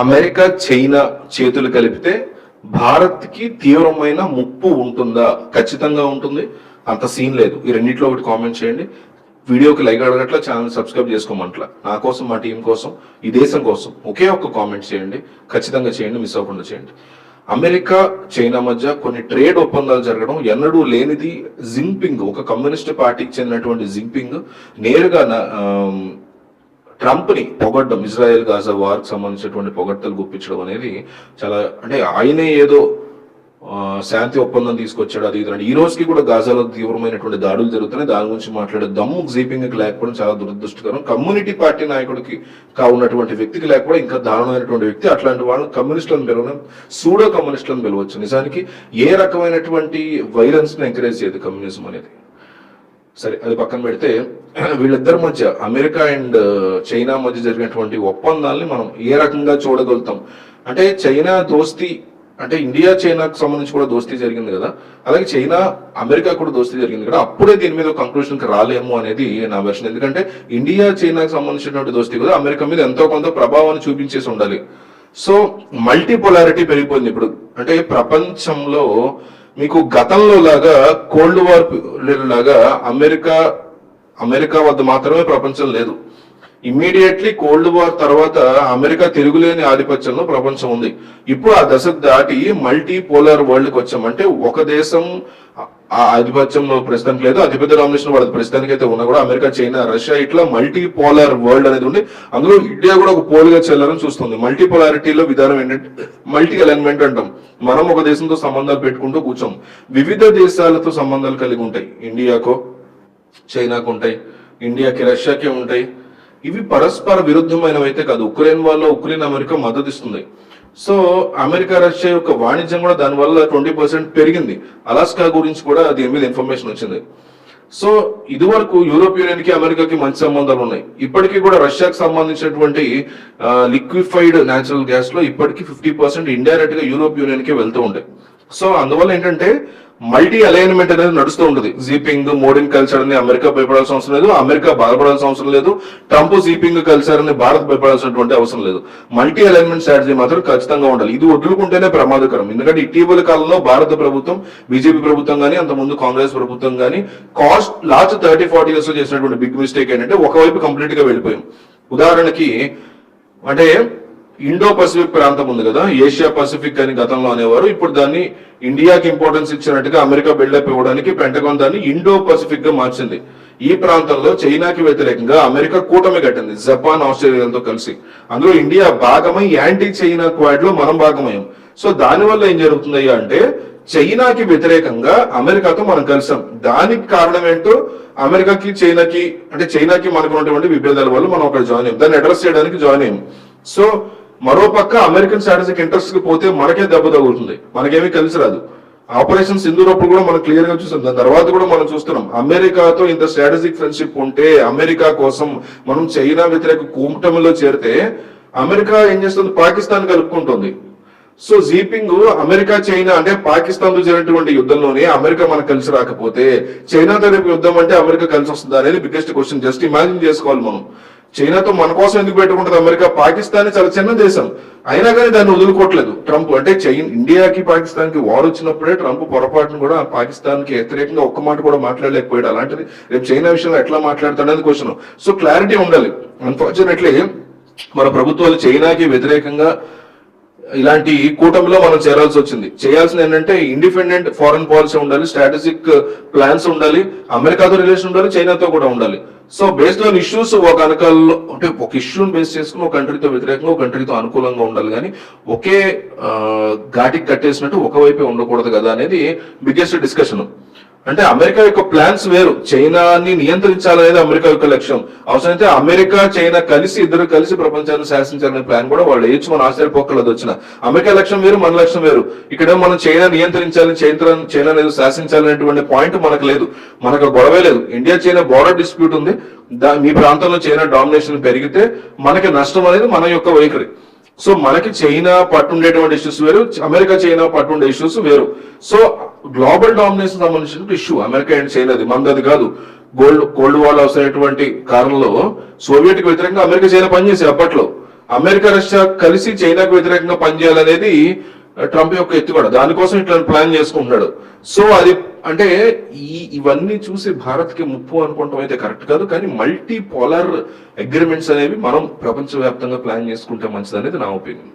America China చేతులు కలిపితే భారత్కి తీవ్రమైన ముప్పు ఉంటుందా? ఖచ్చితంగా ఉంటుంది. అంత సీన్ లేదు. ఈ రెండింటిలో ఒకటి కామెంట్ చేయండి. వీడియోకి లైక్ అడగట్లా ఛానల్ సబ్స్క్రైబ్ చేసుకోమంట్లా. నా కోసం మా టీం కోసం ఈ దేశం కోసం ఒకే ఒక్క కామెంట్ చేయండి. ఖచ్చితంగా చేయండి మిస్ అవ్వకుండా చేయండి. అమెరికా చైనా మధ్య కొన్ని ట్రేడ్ ఒప్పందాలు జరగడం ఎన్నడూ లేనిది జింపింగ్ ఒక కమ్యూనిస్ట్ పార్టీకి చెందినటువంటి జింపింగ్ నేరుగా ట్రంప్ని ట్రంప్ని పొగడ్డం ఇజ్రాయెల్ గాజా వార్కి సంబంధించినటువంటి పొగడ్తలు గుప్పించడం అనేది చాలా అంటే ఆయనే ఏదో శాంతి ఒప్పందం తీసుకొచ్చాడు అది ఇది ఈ రోజుకి కూడా గాజాలో తీవ్రమైనటువంటి దాడులు జరుగుతున్నాయి. దాని గురించి మాట్లాడే దమ్ము జీపింగ్ లేకపోవడం చాలా దురదృష్టకరం. కమ్యూనిటీ పార్టీ నాయకుడికి కావున్నటువంటి వ్యక్తికి లేకపోవడం ఇంకా దారుణమైనటువంటి వ్యక్తి. అట్లాంటి వాళ్ళని కమ్యూనిస్టులను పిలవడం సూడో కమ్యూనిస్టులను పిలవచ్చు. నిజానికి ఏ రకమైనటువంటి వైలెన్స్ని ఎంకరేజ్ చేయదు కమ్యూనిజం అనేది. సరే అది పక్కన పెడితే వీళ్ళిద్దరి మధ్య అమెరికా అండ్ uh, చైనా మధ్య జరిగినటువంటి ఒప్పందాల్ని మనం ఏ రకంగా చూడగలుగుతాం? అంటే చైనా దోస్తీ అంటే ఇండియా చైనాకు సంబంధించి కూడా దోస్తీ జరిగింది కదా? అలాగే చైనా అమెరికా కూడా దోస్తీ జరిగింది కదా? అప్పుడే దీని మీద కంక్లూషన్కి రాలేము అనేది నా వెర్షన్ ఎందుకంటే ఇండియా చైనాకు సంబంధించినటువంటి దోస్తీ కూడా అమెరికా మీద ఎంతో కొంత ప్రభావాన్ని చూపించేసి ఉండాలి. సో మల్టీపోలారిటీ పెరిగిపోయింది ఇప్పుడు. అంటే ప్రపంచంలో మీకు గతంలో లాగా కోల్డ్ వార్ లాగా అమెరికా అమెరికా వద్ద మాత్రమే ప్రపంచం లేదు. ఇమ్మీడియట్లీ కోల్డ్ వార్ తర్వాత అమెరికా తిరుగులేని ఆధిపత్యంలో ప్రపంచం ఉంది. ఇప్పుడు ఆ దశ దాటి మల్టీ పోలార్ వరల్డ్ వచ్చాం అంటే ఒక దేశం ఆ- ఆధిపత్యంలో ప్రస్తుతానికి లేదు. అతిపెద్ద డామినేషన్ వాళ్ళది ప్రస్తుతానికి అయితే ఉన్నా కూడా అమెరికా చైనా రష్యా ఇట్లా మల్టీ పోలార్ వరల్డ్ అనేది ఉంది. అందులో ఇండియా కూడా ఒక పోల్గా చెల్లాలని చూస్తుంది. మల్టీ పోలారిటీలో విధానం ఏంటంటే మల్టీ అలైన్మెంట్ అంటాం. మనం ఒక దేశంతో సంబంధాలు పెట్టుకుంటూ కూర్చోం. వివిధ దేశాలతో సంబంధాలు కలిగి ఉంటాయి. ఇండియాకో చైనాకు ఉంటాయి. ఇండియాకి రష్యాకి ఉంటాయి. ఇవి పరస్పర విరుద్ధమైనవి అయితే కాదు. ఉక్రెయిన్ వాళ్ళ ఉక్రెయిన్ అమెరికా మద్దతు ఇస్తుంది సో అమెరికా రష్యా యొక్క వాణిజ్యం కూడా దాని వల్ల ట్వంటీ పర్సెంట్ పెరిగింది. అలాస్కా గురించి కూడా దీని మీద ఇన్ఫర్మేషన్ వచ్చింది. సో ఇది వరకు యూరోప్ యూనియన్కి అమెరికాకి మంచి సంబంధాలు ఉన్నాయి. ఇప్పటికీ కూడా రష్యాకి సంబంధించినటువంటి లిక్విఫైడ్ న్యాచురల్ గ్యాస్లో ఇప్పటికీ ఫిఫ్టీ పర్సెంట్ ఇండైరెక్ట్గా యూరోప్ యూనియన్కి వెళ్తూ ఉండే. సో అందువల్ల ఏంటంటే మల్టీ అలైన్మెంట్ అనేది నడుస్తూ ఉంటుంది. జీపింగ్ మోడీన్ కల్చర్ అని అమెరికా భయపడాల్సిన అవసరం లేదు అమెరికా బాధపడాల్సిన అవసరం లేదు ట్రంప్ జీపింగ్ కల్చర్ అని భారత్ భయపడాల్సినటువంటి అవసరం లేదు. మల్టీ అలైన్మెంట్ స్ట్రాటజీ మాత్రం ఖచ్చితంగా ఉండాలి. ఇది వదులుకుంటేనే ప్రమాదకరం. ఎందుకంటే ఇటీవల కాలంలో భారత ప్రభుత్వం బీజేపీ ప్రభుత్వం కానీ అంత ముందు కాంగ్రెస్ ప్రభుత్వం కానీ కాస్ట్ లాస్ట్ థర్టీ ఫార్టీ ఇయర్స్లో చేసినటువంటి బిగ్ మిస్టేక్ ఏంటంటే ఒకవైపు కంప్లీట్గా వెళ్ళిపోయాం. ఉదాహరణకి అంటే ఇండో పసిఫిక్ ప్రాంతం ఉంది కదా ఏషియా పసిఫిక్ అని గతంలో అనేవారు ఇప్పుడు దాన్ని ఇండియాకి ఇంపార్టెన్స్ ఇచ్చినట్టుగా అమెరికా బిల్డప్ ఇవ్వడానికి పెంటగాన్ దాన్ని ఇండో పసిఫిక్గా మార్చింది. ఈ ప్రాంతంలో చైనాకి వ్యతిరేకంగా అమెరికా కూటమి కట్టింది జపాన్ ఆస్ట్రేలియాతో కలిసి. అందులో ఇండియా భాగమై యాంటీ చైనా క్వాడ్లో మనం భాగమయ్యాం. సో దాని వల్ల ఏం జరుగుతుందయ్యా అంటే చైనాకి వ్యతిరేకంగా అమెరికాతో మనం కలిసాం. దానికి కారణం ఏంటో అమెరికాకి చైనాకి అంటే చైనాకి మనకు ఉన్నటువంటి విభేదాల వల్ల మనం అక్కడ జాయిన్ అయ్యాం. దాన్ని అడ్రస్ చేయడానికి జాయిన్ అయ్యాం. సో మరో పక్క అమెరికన్ స్ట్రాటజిక్ ఇంట్రెస్ట్కి పోతే మనకే దెబ్బ తగులుతుంది. మనకేమీ కలిసి రాదు. ఆపరేషన్ సింధూరప్పుడు కూడా మనం క్లియర్గా చూసాం. దాని తర్వాత కూడా మనం చూస్తున్నాం. అమెరికాతో ఇంత స్ట్రాటజిక్ ఫ్రెండ్షిప్ ఉంటే అమెరికా కోసం మనం చైనా వ్యతిరేక కూమటంలో చేరితే అమెరికా ఏం చేస్తుంది? పాకిస్తాన్ కలుపుకుంటుంది. సో జీపింగ్ అమెరికా చైనా అంటే పాకిస్తాన్తో జరిగినటువంటి యుద్ధంలోనే అమెరికా మనకు కలిసి రాకపోతే చైనాతో రేపు యుద్ధం అంటే అమెరికా కలిసి వస్తుంది అనేది బిగ్గెస్ట్ క్వశ్చన్ జస్ట్ ఇమాజిన్ చేసుకోవాలి మనం. చైనాతో మన కోసం ఎందుకు పెట్టుకుంటుంది అమెరికా? పాకిస్తాన్ చాలా చిన్న దేశం. అయినా కానీ దాన్ని వదులుకోవట్లేదు. ట్రంప్ అంటే చైన్ ఇండియాకి పాకిస్తాన్కి వార్ వచ్చినప్పుడే ట్రంప్ పొరపాటును కూడా పాకిస్తాన్కి వ్యతిరేకంగా ఒక్క మాట కూడా మాట్లాడలేకపోయాడు. అలాంటిది రేపు చైనా విషయంలో ఎట్లా మాట్లాడతాడనేది క్వశ్చన్ సో క్లారిటీ ఉండాలి. అన్ఫార్చునేట్లీ మన ప్రభుత్వాలు చైనాకి వ్యతిరేకంగా ఇలాంటి కూటమిలో మనం చేరాల్సి వచ్చింది. చేయాల్సిన ఏంటంటే ఇండిపెండెంట్ ఫారెన్ పాలసీ ఉండాలి స్ట్రాటజిక్ ప్లాన్స్ ఉండాలి అమెరికాతో రిలేషన్ ఉండాలి చైనాతో కూడా ఉండాలి. సో బేస్డ్ ఆన్ ఇష్యూస్ ఒక అనకాలలో అంటే ఒక ఇష్యూని బేస్ చేసుకుని ఒక కంట్రీతో వ్యతిరేకంగా ఒక కంట్రీతో అనుకూలంగా ఉండాలి. కానీ ఒకే ఘాటికి కట్టేసినట్టు ఒకవైపే ఉండకూడదు కదా అనేది బిగ్గెస్ట్ డిస్కషన్ అంటే అమెరికా యొక్క ప్లాన్స్ వేరు. చైనాని నియంత్రించాలనేది అమెరికా యొక్క లక్ష్యం. అవసరమైతే అమెరికా చైనా కలిసి ఇద్దరు కలిసి ప్రపంచాన్ని శాసించాలనే ప్లాన్ కూడా వాళ్ళు వేయచ్చు మన ఆశ్చర్యపోక్కలది వచ్చిన. అమెరికా లక్ష్యం వేరు మన లక్ష్యం వేరు. ఇక్కడ మనం చైనా నియంత్రించాలి చైనా చైనా అనేది శాసించాలనేటువంటి పాయింట్ మనకు లేదు. మనకు గొడవే లేదు. ఇండియా చైనా బోర్డర్ డిస్ప్యూట్ ఉంది. దా- మీ ప్రాంతంలో చైనా డామినేషన్ పెరిగితే మనకి నష్టం అనేది మన యొక్క వైఖరి. సో మనకి చైనా పట్టుండేటువంటి ఇష్యూస్ వేరు. అమెరికా చైనా పట్టుండే ఇష్యూస్ వేరు. సో గ్లోబల్ డామినేషన్ సంబంధించినటువంటి ఇష్యూ. అమెరికా అండ్ చైనాది మందది కాదు. గోల్డ్ కోల్డ్ వార్ వస్తున్నటువంటి కారణంలో సోవియట్కి వ్యతిరేకంగా అమెరికా చైనా పనిచేసే అప్పట్లో. అమెరికా రష్యా కలిసి చైనాకు వ్యతిరేకంగా పనిచేయాలనేది ట్రంప్ యొక్క ఎత్తుగడ దానికోసం ఇట్లా ప్లాన్ చేసుకుంటున్నాడు. సో అది అంటే ఈ ఇవన్నీ చూసి భారత్కి ముప్పు అనుకోవటం అయితే కరెక్ట్ కాదు. కానీ మల్టీ పోలార్ అగ్రిమెంట్స్ అనేవి మనం ప్రపంచవ్యాప్తంగా ప్లాన్ చేసుకుంటే మంచిది అనేది నా ఒపీనియన్.